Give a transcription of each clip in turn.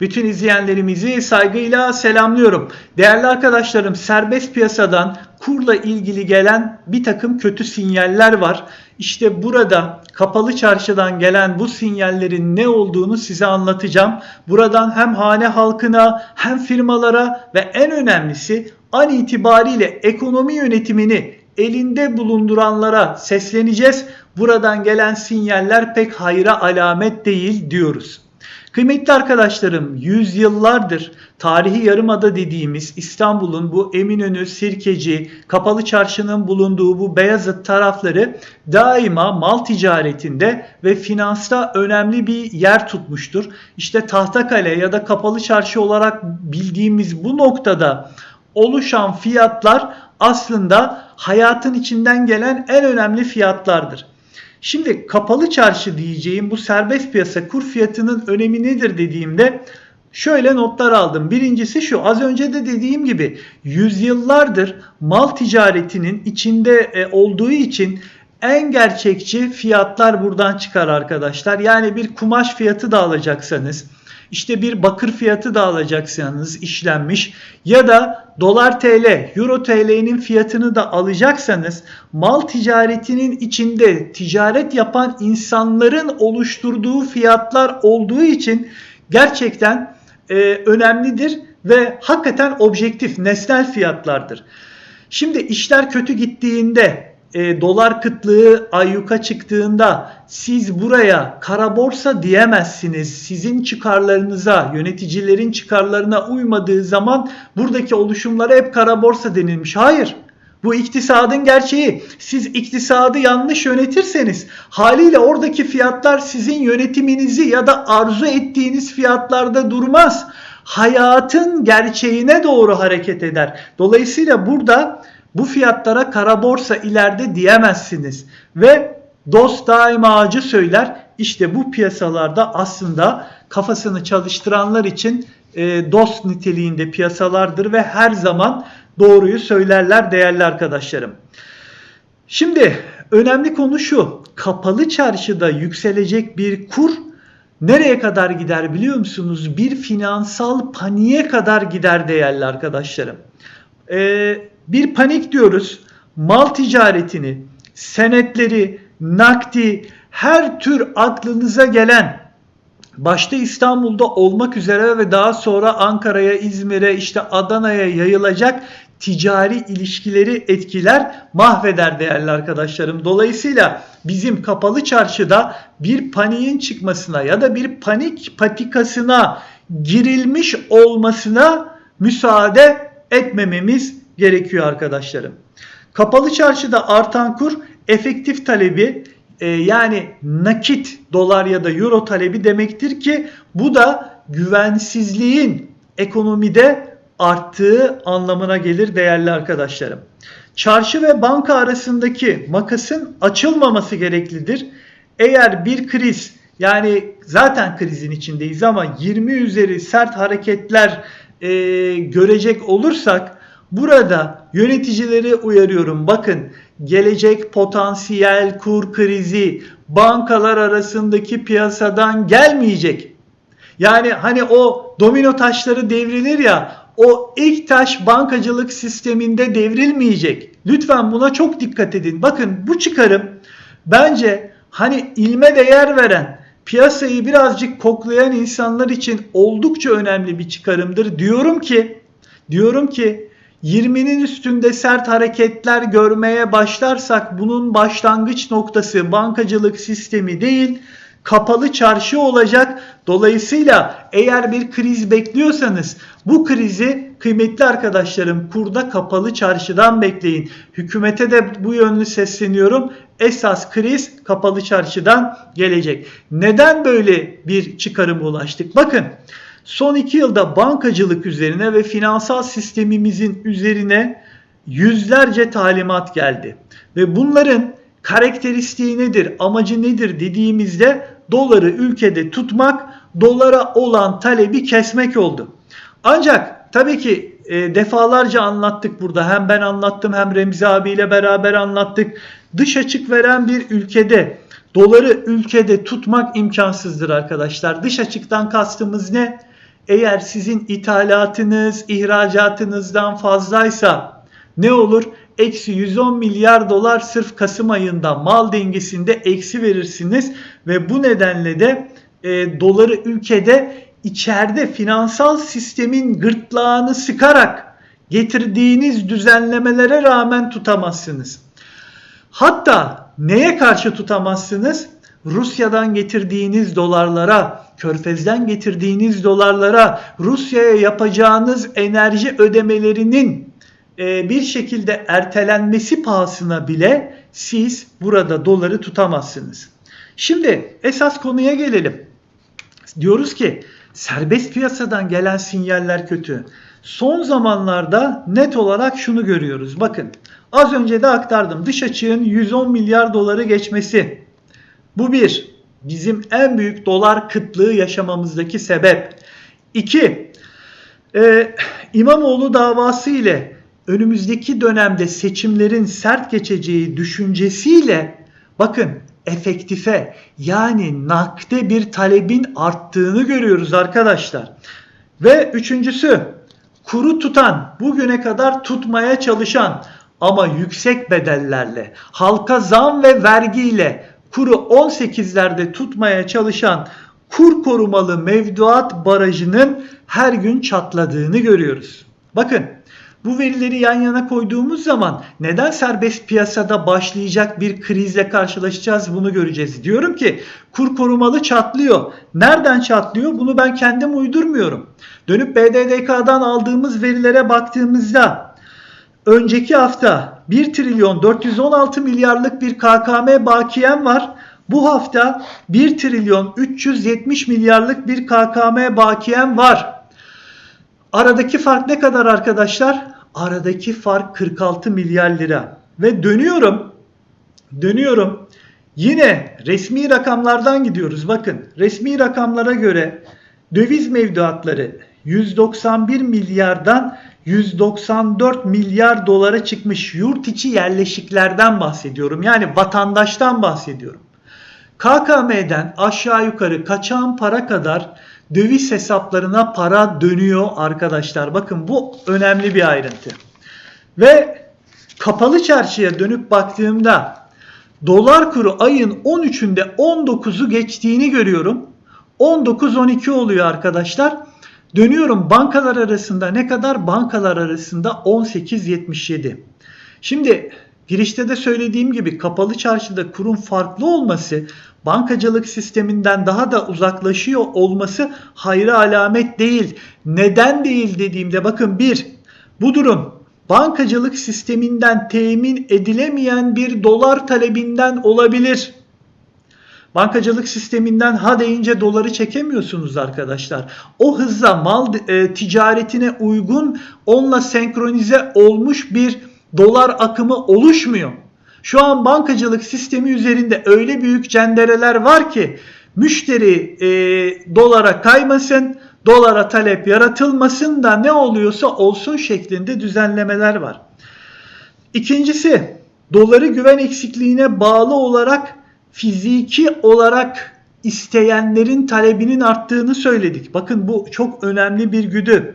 Bütün izleyenlerimizi saygıyla selamlıyorum. Değerli arkadaşlarım serbest piyasadan kurla ilgili gelen bir takım kötü sinyaller var. İşte burada kapalı çarşıdan gelen bu sinyallerin ne olduğunu size anlatacağım. Buradan hem hane halkına hem firmalara ve en önemlisi an itibariyle ekonomi yönetimini elinde bulunduranlara sesleneceğiz. Buradan gelen sinyaller pek hayra alamet değil diyoruz. Kıymetli arkadaşlarım, yüzyıllardır tarihi yarımada dediğimiz İstanbul'un bu Eminönü, Sirkeci, Kapalı Çarşı'nın bulunduğu bu Beyazıt tarafları daima mal ticaretinde ve finansta önemli bir yer tutmuştur. İşte Tahtakale ya da Kapalı Çarşı olarak bildiğimiz bu noktada oluşan fiyatlar aslında hayatın içinden gelen en önemli fiyatlardır. Şimdi kapalı çarşı diyeceğim bu serbest piyasa kur fiyatının önemi nedir dediğimde şöyle notlar aldım. Birincisi şu az önce de dediğim gibi yüzyıllardır mal ticaretinin içinde e, olduğu için en gerçekçi fiyatlar buradan çıkar arkadaşlar. Yani bir kumaş fiyatı da alacaksanız işte bir bakır fiyatı da alacaksanız işlenmiş ya da dolar TL, euro TL'nin fiyatını da alacaksanız mal ticaretinin içinde ticaret yapan insanların oluşturduğu fiyatlar olduğu için gerçekten e, önemlidir ve hakikaten objektif, nesnel fiyatlardır. Şimdi işler kötü gittiğinde e, dolar kıtlığı ayyuka çıktığında siz buraya kara borsa diyemezsiniz. Sizin çıkarlarınıza, yöneticilerin çıkarlarına uymadığı zaman buradaki oluşumlara hep kara borsa denilmiş. Hayır. Bu iktisadın gerçeği. Siz iktisadı yanlış yönetirseniz haliyle oradaki fiyatlar sizin yönetiminizi ya da arzu ettiğiniz fiyatlarda durmaz. Hayatın gerçeğine doğru hareket eder. Dolayısıyla burada bu fiyatlara kara borsa ileride diyemezsiniz. Ve dost daima acı söyler. İşte bu piyasalarda aslında kafasını çalıştıranlar için e, dost niteliğinde piyasalardır ve her zaman doğruyu söylerler değerli arkadaşlarım. Şimdi önemli konu şu. Kapalı çarşıda yükselecek bir kur nereye kadar gider biliyor musunuz? Bir finansal paniğe kadar gider değerli arkadaşlarım. Ee, bir panik diyoruz. Mal ticaretini, senetleri, nakdi, her tür aklınıza gelen başta İstanbul'da olmak üzere ve daha sonra Ankara'ya, İzmir'e, işte Adana'ya yayılacak ticari ilişkileri etkiler, mahveder değerli arkadaşlarım. Dolayısıyla bizim kapalı çarşıda bir paniğin çıkmasına ya da bir panik patikasına girilmiş olmasına müsaade etmememiz gerekiyor arkadaşlarım. Kapalı çarşıda artan kur efektif talebi e, yani nakit dolar ya da euro talebi demektir ki bu da güvensizliğin ekonomide arttığı anlamına gelir değerli arkadaşlarım. Çarşı ve banka arasındaki makasın açılmaması gereklidir. Eğer bir kriz yani zaten krizin içindeyiz ama 20 üzeri sert hareketler e, görecek olursak burada yöneticileri uyarıyorum. Bakın gelecek potansiyel kur krizi bankalar arasındaki piyasadan gelmeyecek. Yani hani o domino taşları devrilir ya o ilk taş bankacılık sisteminde devrilmeyecek. Lütfen buna çok dikkat edin. Bakın bu çıkarım bence hani ilme değer veren, piyasayı birazcık koklayan insanlar için oldukça önemli bir çıkarımdır. Diyorum ki, diyorum ki 20'nin üstünde sert hareketler görmeye başlarsak bunun başlangıç noktası bankacılık sistemi değil, kapalı çarşı olacak. Dolayısıyla eğer bir kriz bekliyorsanız bu krizi kıymetli arkadaşlarım kurda kapalı çarşıdan bekleyin. Hükümete de bu yönlü sesleniyorum. Esas kriz kapalı çarşıdan gelecek. Neden böyle bir çıkarım ulaştık? Bakın son iki yılda bankacılık üzerine ve finansal sistemimizin üzerine yüzlerce talimat geldi. Ve bunların karakteristiği nedir, amacı nedir dediğimizde doları ülkede tutmak, dolara olan talebi kesmek oldu. Ancak tabii ki e, defalarca anlattık burada. Hem ben anlattım hem Remzi abiyle beraber anlattık. Dış açık veren bir ülkede doları ülkede tutmak imkansızdır arkadaşlar. Dış açıktan kastımız ne? Eğer sizin ithalatınız ihracatınızdan fazlaysa ne olur? Eksi 110 milyar dolar sırf Kasım ayında mal dengesinde eksi verirsiniz ve bu nedenle de e, doları ülkede içeride finansal sistemin gırtlağını sıkarak getirdiğiniz düzenlemelere rağmen tutamazsınız. Hatta neye karşı tutamazsınız? Rusya'dan getirdiğiniz dolarlara, Körfez'den getirdiğiniz dolarlara, Rusya'ya yapacağınız enerji ödemelerinin e, bir şekilde ertelenmesi pahasına bile siz burada doları tutamazsınız. Şimdi esas konuya gelelim. Diyoruz ki serbest piyasadan gelen sinyaller kötü. Son zamanlarda net olarak şunu görüyoruz. Bakın az önce de aktardım. Dış açığın 110 milyar doları geçmesi. Bu bir. Bizim en büyük dolar kıtlığı yaşamamızdaki sebep. İki. E, İmamoğlu davası ile önümüzdeki dönemde seçimlerin sert geçeceği düşüncesiyle bakın efektife yani nakde bir talebin arttığını görüyoruz arkadaşlar. Ve üçüncüsü kuru tutan bugüne kadar tutmaya çalışan ama yüksek bedellerle halka zam ve vergiyle kuru 18'lerde tutmaya çalışan kur korumalı mevduat barajının her gün çatladığını görüyoruz. Bakın bu verileri yan yana koyduğumuz zaman neden serbest piyasada başlayacak bir krizle karşılaşacağız bunu göreceğiz. Diyorum ki kur korumalı çatlıyor. Nereden çatlıyor? Bunu ben kendim uydurmuyorum. Dönüp BDDK'dan aldığımız verilere baktığımızda önceki hafta 1 trilyon 416 milyarlık bir KKM bakiyem var. Bu hafta 1 trilyon 370 milyarlık bir KKM bakiyem var. Aradaki fark ne kadar arkadaşlar? Aradaki fark 46 milyar lira. Ve dönüyorum. Dönüyorum. Yine resmi rakamlardan gidiyoruz. Bakın resmi rakamlara göre döviz mevduatları 191 milyardan 194 milyar dolara çıkmış yurt içi yerleşiklerden bahsediyorum. Yani vatandaştan bahsediyorum. KKM'den aşağı yukarı kaçan para kadar döviz hesaplarına para dönüyor arkadaşlar. Bakın bu önemli bir ayrıntı. Ve kapalı çarşıya dönüp baktığımda dolar kuru ayın 13'ünde 19'u geçtiğini görüyorum. 19-12 oluyor arkadaşlar. Dönüyorum bankalar arasında ne kadar? Bankalar arasında 18.77. Şimdi girişte de söylediğim gibi kapalı çarşıda kurun farklı olması, bankacılık sisteminden daha da uzaklaşıyor olması hayra alamet değil. Neden değil dediğimde bakın bir, bu durum bankacılık sisteminden temin edilemeyen bir dolar talebinden olabilir. Bankacılık sisteminden ha deyince doları çekemiyorsunuz arkadaşlar. O hızla mal e, ticaretine uygun, onunla senkronize olmuş bir dolar akımı oluşmuyor. Şu an bankacılık sistemi üzerinde öyle büyük cendereler var ki müşteri e, dolara kaymasın, dolara talep yaratılmasın da ne oluyorsa olsun şeklinde düzenlemeler var. İkincisi doları güven eksikliğine bağlı olarak fiziki olarak isteyenlerin talebinin arttığını söyledik. Bakın bu çok önemli bir güdü.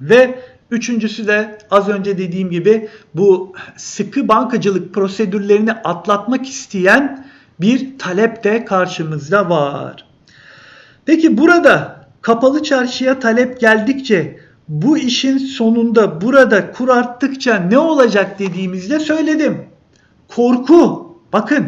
Ve üçüncüsü de az önce dediğim gibi bu sıkı bankacılık prosedürlerini atlatmak isteyen bir talep de karşımızda var. Peki burada kapalı çarşıya talep geldikçe bu işin sonunda burada kur arttıkça ne olacak dediğimizde söyledim. Korku. Bakın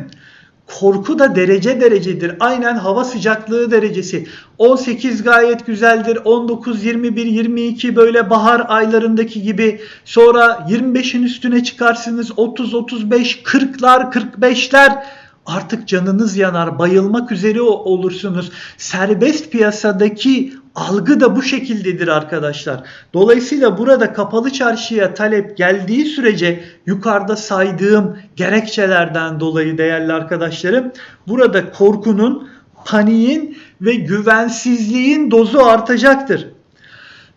Korku da derece derecedir. Aynen hava sıcaklığı derecesi. 18 gayet güzeldir. 19, 21, 22 böyle bahar aylarındaki gibi. Sonra 25'in üstüne çıkarsınız. 30, 35, 40'lar, 45'ler artık canınız yanar, bayılmak üzere olursunuz. Serbest piyasadaki algı da bu şekildedir arkadaşlar. Dolayısıyla burada kapalı çarşıya talep geldiği sürece yukarıda saydığım gerekçelerden dolayı değerli arkadaşlarım burada korkunun, paniğin ve güvensizliğin dozu artacaktır.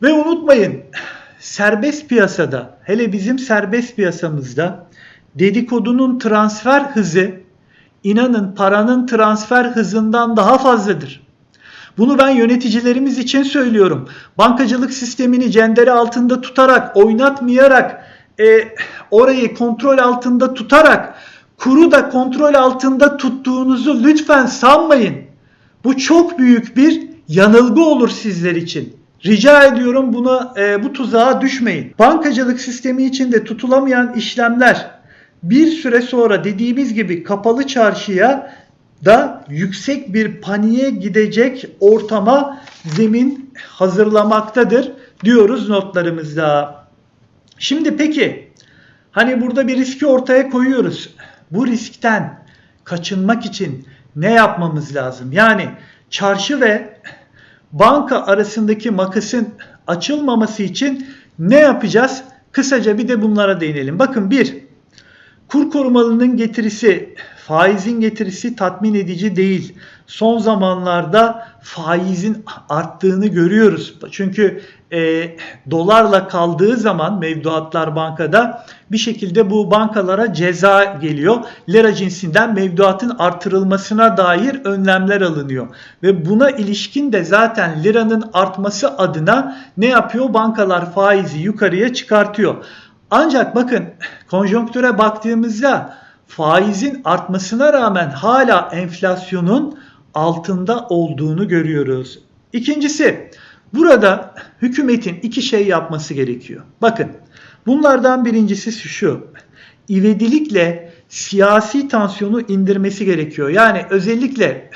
Ve unutmayın serbest piyasada hele bizim serbest piyasamızda dedikodunun transfer hızı inanın paranın transfer hızından daha fazladır. Bunu ben yöneticilerimiz için söylüyorum. Bankacılık sistemini cendere altında tutarak, oynatmayarak, e, orayı kontrol altında tutarak, kuru da kontrol altında tuttuğunuzu lütfen sanmayın. Bu çok büyük bir yanılgı olur sizler için. Rica ediyorum buna e, bu tuzağa düşmeyin. Bankacılık sistemi içinde tutulamayan işlemler bir süre sonra dediğimiz gibi kapalı çarşıya da yüksek bir paniğe gidecek ortama zemin hazırlamaktadır diyoruz notlarımızda. Şimdi peki hani burada bir riski ortaya koyuyoruz. Bu riskten kaçınmak için ne yapmamız lazım? Yani çarşı ve banka arasındaki makasın açılmaması için ne yapacağız? Kısaca bir de bunlara değinelim. Bakın bir, kur korumalının getirisi, faizin getirisi tatmin edici değil. Son zamanlarda faizin arttığını görüyoruz. Çünkü e, dolarla kaldığı zaman mevduatlar bankada bir şekilde bu bankalara ceza geliyor. Lira cinsinden mevduatın artırılmasına dair önlemler alınıyor. Ve buna ilişkin de zaten liranın artması adına ne yapıyor? Bankalar faizi yukarıya çıkartıyor. Ancak bakın konjonktüre baktığımızda faizin artmasına rağmen hala enflasyonun altında olduğunu görüyoruz. İkincisi burada hükümetin iki şey yapması gerekiyor. Bakın bunlardan birincisi şu. İvedilikle siyasi tansiyonu indirmesi gerekiyor. Yani özellikle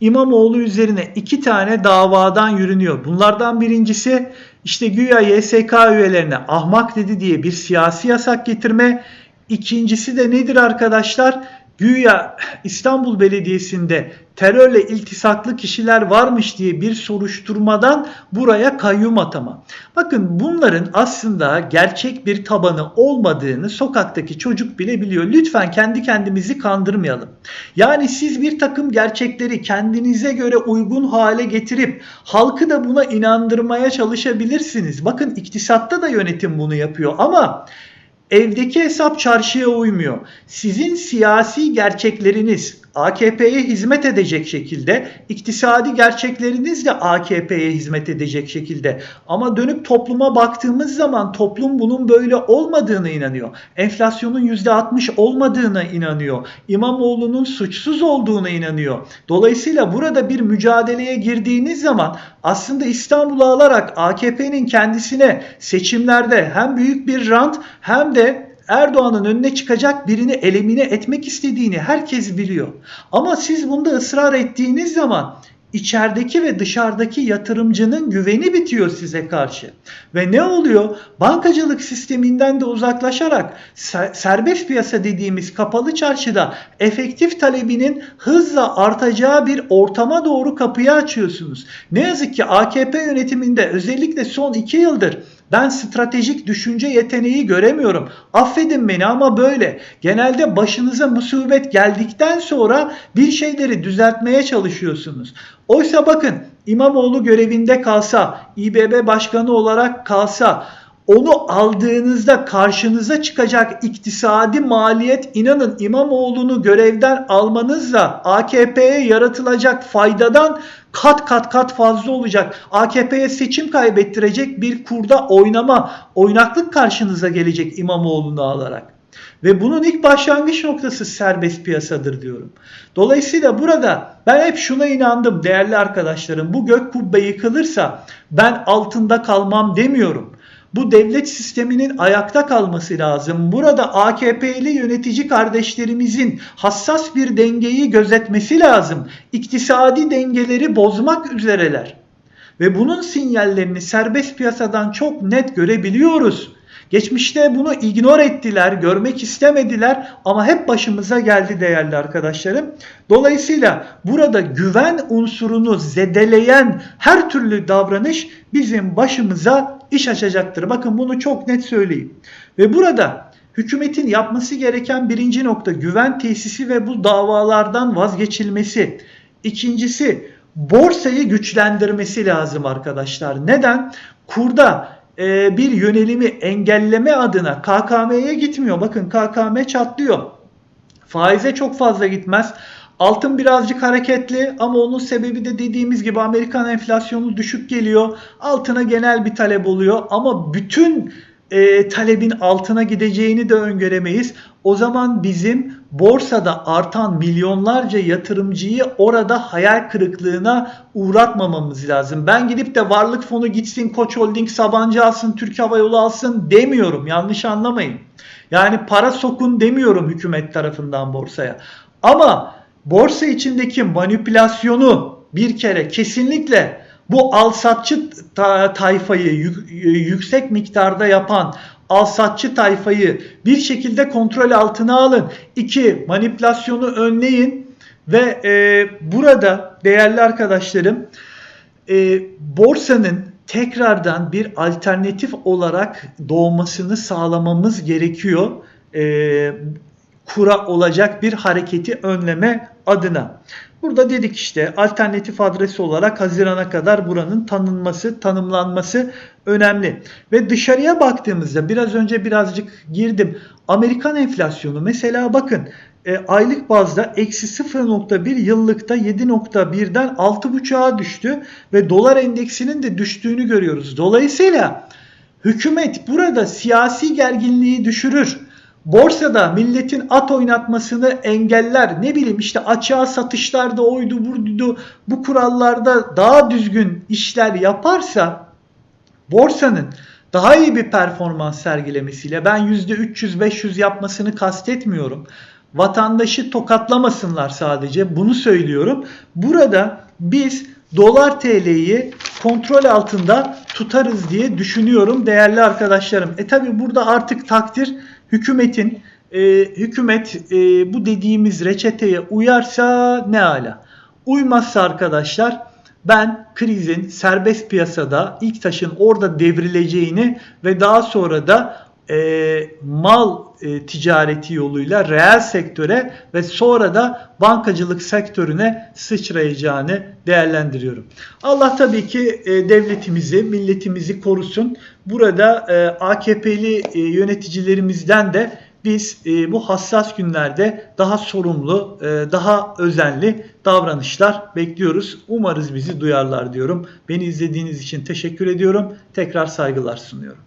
İmamoğlu üzerine iki tane davadan yürünüyor. Bunlardan birincisi işte güya YSK üyelerine ahmak dedi diye bir siyasi yasak getirme. İkincisi de nedir arkadaşlar? Güya İstanbul Belediyesi'nde terörle iltisaklı kişiler varmış diye bir soruşturmadan buraya kayyum atama. Bakın bunların aslında gerçek bir tabanı olmadığını sokaktaki çocuk bile biliyor. Lütfen kendi kendimizi kandırmayalım. Yani siz bir takım gerçekleri kendinize göre uygun hale getirip halkı da buna inandırmaya çalışabilirsiniz. Bakın iktisatta da yönetim bunu yapıyor ama evdeki hesap çarşıya uymuyor. Sizin siyasi gerçekleriniz AKP'ye hizmet edecek şekilde, iktisadi gerçekleriniz de AKP'ye hizmet edecek şekilde. Ama dönüp topluma baktığımız zaman toplum bunun böyle olmadığını inanıyor. Enflasyonun %60 olmadığına inanıyor. İmamoğlu'nun suçsuz olduğuna inanıyor. Dolayısıyla burada bir mücadeleye girdiğiniz zaman aslında İstanbul'u alarak AKP'nin kendisine seçimlerde hem büyük bir rant hem de Erdoğan'ın önüne çıkacak birini elimine etmek istediğini herkes biliyor. Ama siz bunda ısrar ettiğiniz zaman içerideki ve dışarıdaki yatırımcının güveni bitiyor size karşı. Ve ne oluyor? Bankacılık sisteminden de uzaklaşarak serbest piyasa dediğimiz kapalı çarşıda efektif talebinin hızla artacağı bir ortama doğru kapıyı açıyorsunuz. Ne yazık ki AKP yönetiminde özellikle son iki yıldır ben stratejik düşünce yeteneği göremiyorum. Affedin beni ama böyle. Genelde başınıza musibet geldikten sonra bir şeyleri düzeltmeye çalışıyorsunuz. Oysa bakın İmamoğlu görevinde kalsa, İBB başkanı olarak kalsa, onu aldığınızda karşınıza çıkacak iktisadi maliyet inanın İmamoğlu'nu görevden almanızla AKP'ye yaratılacak faydadan kat kat kat fazla olacak. AKP'ye seçim kaybettirecek bir kurda oynama, oynaklık karşınıza gelecek İmamoğlu'nu alarak. Ve bunun ilk başlangıç noktası serbest piyasadır diyorum. Dolayısıyla burada ben hep şuna inandım değerli arkadaşlarım. Bu gök kubbe yıkılırsa ben altında kalmam demiyorum. Bu devlet sisteminin ayakta kalması lazım. Burada AKP'li yönetici kardeşlerimizin hassas bir dengeyi gözetmesi lazım. İktisadi dengeleri bozmak üzereler. Ve bunun sinyallerini serbest piyasadan çok net görebiliyoruz. Geçmişte bunu ignor ettiler, görmek istemediler ama hep başımıza geldi değerli arkadaşlarım. Dolayısıyla burada güven unsurunu zedeleyen her türlü davranış bizim başımıza iş açacaktır. Bakın bunu çok net söyleyeyim. Ve burada hükümetin yapması gereken birinci nokta güven tesisi ve bu davalardan vazgeçilmesi. İkincisi borsayı güçlendirmesi lazım arkadaşlar. Neden? Kurda e, bir yönelimi engelleme adına KKM'ye gitmiyor. Bakın KKM çatlıyor. Faize çok fazla gitmez. Altın birazcık hareketli ama onun sebebi de dediğimiz gibi Amerikan enflasyonu düşük geliyor. Altına genel bir talep oluyor ama bütün e, talebin altına gideceğini de öngöremeyiz. O zaman bizim borsada artan milyonlarca yatırımcıyı orada hayal kırıklığına uğratmamamız lazım. Ben gidip de varlık fonu gitsin, Koç Holding, Sabancı alsın, Türk Hava Yolu alsın demiyorum. Yanlış anlamayın. Yani para sokun demiyorum hükümet tarafından borsaya. Ama borsa içindeki manipülasyonu bir kere kesinlikle bu alsatçı ta- tayfayı yük- yüksek miktarda yapan alsatçı tayfayı bir şekilde kontrol altına alın. İki, manipülasyonu önleyin ve e, burada değerli arkadaşlarım e, borsanın tekrardan bir alternatif olarak doğmasını sağlamamız gerekiyor. E, kura olacak bir hareketi önleme adına. Burada dedik işte alternatif adresi olarak Haziran'a kadar buranın tanınması, tanımlanması önemli. Ve dışarıya baktığımızda biraz önce birazcık girdim. Amerikan enflasyonu mesela bakın e, aylık bazda eksi 0.1 yıllıkta 7.1'den 6.5'a düştü ve dolar endeksinin de düştüğünü görüyoruz. Dolayısıyla hükümet burada siyasi gerginliği düşürür. Borsada milletin at oynatmasını engeller. Ne bileyim işte açığa satışlarda oydu buydu bu kurallarda daha düzgün işler yaparsa borsanın daha iyi bir performans sergilemesiyle ben %300-500 yapmasını kastetmiyorum. Vatandaşı tokatlamasınlar sadece bunu söylüyorum. Burada biz dolar TL'yi kontrol altında tutarız diye düşünüyorum değerli arkadaşlarım. E tabi burada artık takdir hükümetin e, hükümet e, bu dediğimiz reçeteye uyarsa ne ala. Uymazsa arkadaşlar ben krizin serbest piyasada ilk taşın orada devrileceğini ve daha sonra da e, mal e, ticareti yoluyla reel sektöre ve sonra da bankacılık sektörüne sıçrayacağını değerlendiriyorum. Allah tabii ki e, devletimizi, milletimizi korusun. Burada e, AKP'li e, yöneticilerimizden de biz e, bu hassas günlerde daha sorumlu, e, daha özenli davranışlar bekliyoruz. Umarız bizi duyarlar diyorum. Beni izlediğiniz için teşekkür ediyorum. Tekrar saygılar sunuyorum.